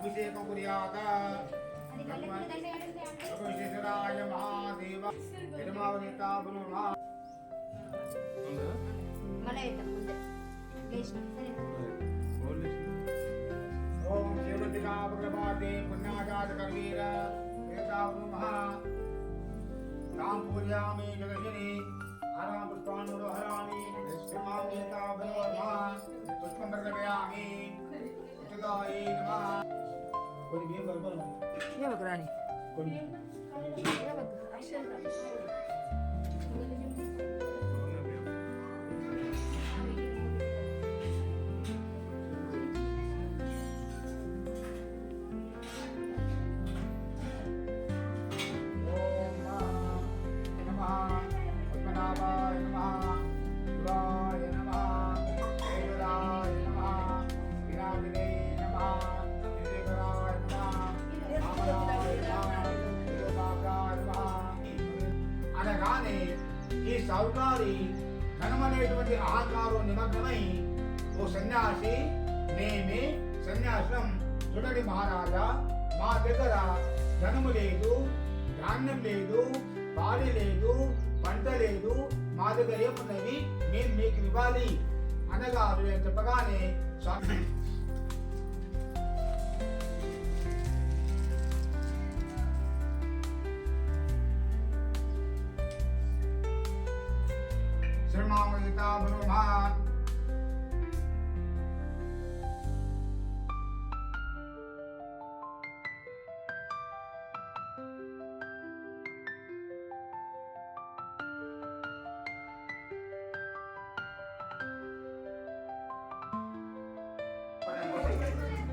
అభిషేకం కుర్యాత విశేషరాయ మహాదేవ యజమావనేత బ్రహ్మ ఓం శివతిగా భగవాదే పుణ్యాజాత కర్వీర దేవతా బ్రహ్మ రామ్ పూజయామి జగశిని राणी Bye. అనగానే ఈ సౌకారి ధనమనేటువంటి అహంకారం నిమగ్నమై ఓ సన్యాసి మేమే సన్యాసం చూడండి మహారాజా. మా దగ్గర ధనము లేదు ధాన్యం లేదు పాడి లేదు పంట లేదు. మా దగ్గర ఏమున్నది? మేము మీకు ఇవ్వాలి. అనగా చెప్పగానే స్వామి पिता हनुमान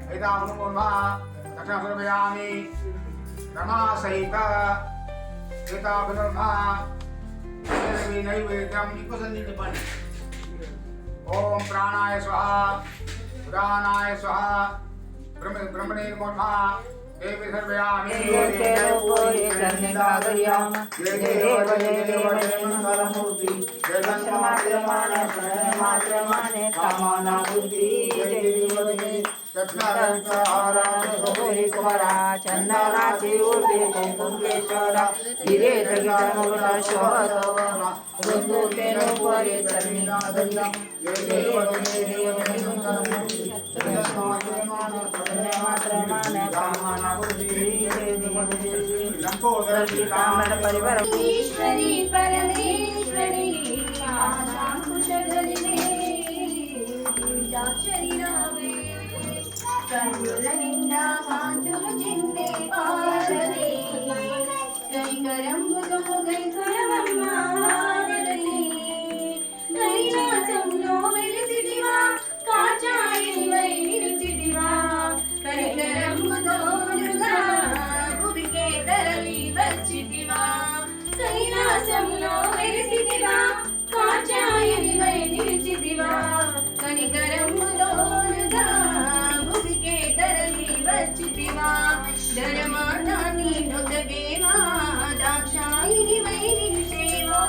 पितामनुमा दशभ्रमयामि रमा सहित पिताभिर्मा ओम प्राणाय स्वाहा उदानाय स्वाहा ब्रह्म ब्रह्मणे मोठा देवी सर्वयामि देवी सर्वयाम देव देव मंगलमूर्ति जगन्त मात्रमान मात्रमान कामना बुद्धि देवी देवी सत्कारं आराम हरिकुमरा चन्दना शिवूर्ति कुङ्कुङ्केश्वरा गिरेतज्ञानुगुणा शोभवरा गुरुतेन उपरि चन्निना गङ्गा ஈஸ்வரி பரமேஸ்வரி ஆஷாங்குஷகலினே பீஜாட்சரி ராமே కన్నుల నిండా కాంతులు చిందే పార్వతి కైకరంబుతో గైకురమమ్మ ధరమానాన్ని నొదగేవా దాక్షాయినివై నిలిచేవా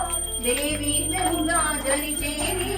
దేవి గంగా జలిచేవి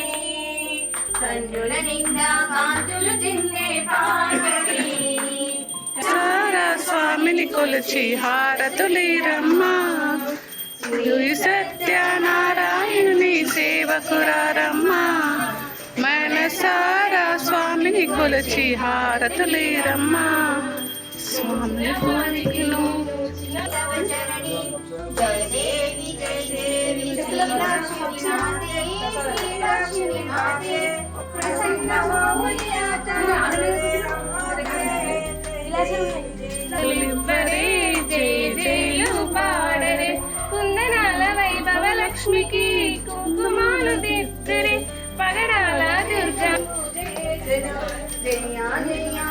నిండా కాంతులు తిన్నే పార్వతి. సారా స్వామిని కొలిచి హారతులీరమ్మా. సత్యనారాయణుని సేవకురారమ్మా. మనసారా స్వామిని కొలిచి హారతులీరమ్మా. స్వామి కోరికలు తులివ్వరే జయ జయలు పాడరే కుందనాల వైభవ లక్ష్మికి కుంకుమాలు దిద్దరే పగడాల దుర్గా. జయ జయ జయ జయ